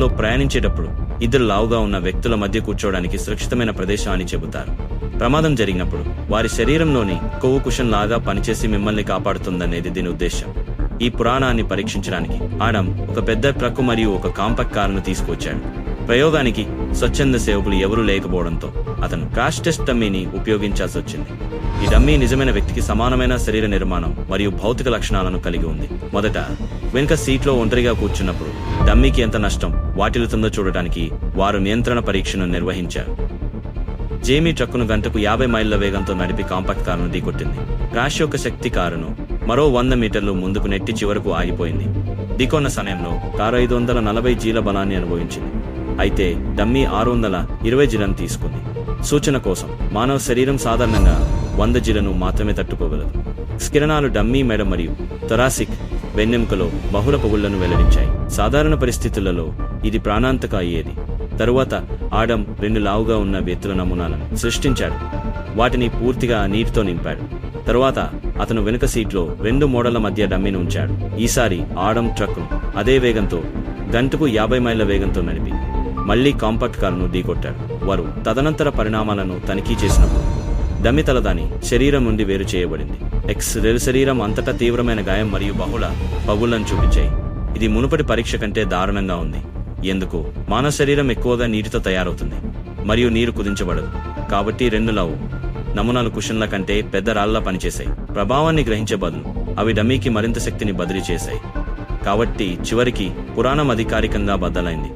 కారులో ప్రయాణించేటప్పుడు ఇద్దరు లావుగా ఉన్న వ్యక్తుల మధ్య కూర్చోవడానికి సురక్షితమైన ప్రదేశం అని చెబుతారు. ప్రమాదం జరిగినప్పుడు వారి శరీరంలోని కొవ్వు కుషన్ లాగా పనిచేసి మిమ్మల్ని కాపాడుతుందనేది దీని ఉద్దేశం ఈ పురాణాన్ని పరీక్షించడానికి ఆడం ఒక పెద్ద ట్రక్కు మరియు ఒక కాంపాక్ట్ కారును తీసుకొచ్చాడు ప్రయోగానికి స్వచ్ఛంద సేవకులు ఎవరూ లేకపోవడంతో అతను క్రాష్ టెస్ట్ డమ్మీని ఉపయోగించాల్సి వచ్చింది. ఈ డమ్మీ నిజమైన వ్యక్తికి సమానమైన శరీర నిర్మాణం మరియు భౌతిక లక్షణాలను కలిగి ఉంది. మొదట వెనుక సీట్లో ఒంటరిగా కూర్చున్నప్పుడు డమ్మీకి ఎంత నష్టం వాటిల్లుతుందో చూడటానికి వారు నియంత్రణ పరీక్షను నిర్వహించారు. జేమీ ట్రక్కును గంటకు యాభై మైళ్ళ వేగంతో నడిపి కాంపాక్ట్ కారును ఢీకొట్టింది. క్రాష్ యొక్క శక్తి కారును మరో వంద మీటర్లు ముందుకు నెట్టి చివరకు ఆగిపోయింది. ఢీకొన్న సమయంలో కారు ఐదు వందల నలభై జీల బలాన్ని అనుభవించింది. అయితే డమ్మీ ఆరు వందల ఇరవై జిలను తీసుకుంది. సూచన కోసం మానవ శరీరం సాధారణంగా వంద జిలను మాత్రమే తట్టుకోగలదు. స్కిరణాలు డమ్మీ మెడ మరియు థొరాసిక్ వెన్నెముకలో బహుళ పొగుళ్ళను వెల్లడించాయి. సాధారణ పరిస్థితులలో ఇది ప్రాణాంతక అయ్యేది. తరువాత ఆడం రెండు లావుగా ఉన్న వ్యక్తుల నమూనాలను సృష్టించాడు. వాటిని పూర్తిగా నీటితో నింపాడు. తరువాత అతను వెనుక సీట్లో రెండు మోడళ్ళ మధ్య డమ్మీని ఉంచాడు. ఈసారి ఆడం ట్రక్ను అదే వేగంతో గంటకు యాభై మైళ్ళ వేగంతో నడిపి మళ్ళీ కాంపాక్ట్ కారును ఢీకొట్టాడు. వారు తదనంతర పరిణామాలను తనిఖీ చేసినప్పుడు దమ్మి తలదాని శరీరం నుండి వేరు చేయబడింది. ఎక్స్ రెల్ శరీరం అంతటా తీవ్రమైన గాయం మరియు బహుళ పగుళ్ళను చూపించాయి. ఇది మునుపటి పరీక్ష కంటే దారుణంగా ఉంది. ఎందుకు? మానవ శరీరం ఎక్కువగా నీటితో తయారవుతుంది మరియు నీరు కుదించబడదు. కాబట్టి రెండు లవ్ నమూనాలు కుషన్ల కంటే పెద్ద రాళ్ళ పనిచేశాయి. ప్రభావాన్ని గ్రహించే బదులు అవి డమ్మీకి మరింత శక్తిని బదిలీ చేశాయి. కాబట్టి చివరికి పురాణం అధికారికంగా బద్దలైంది.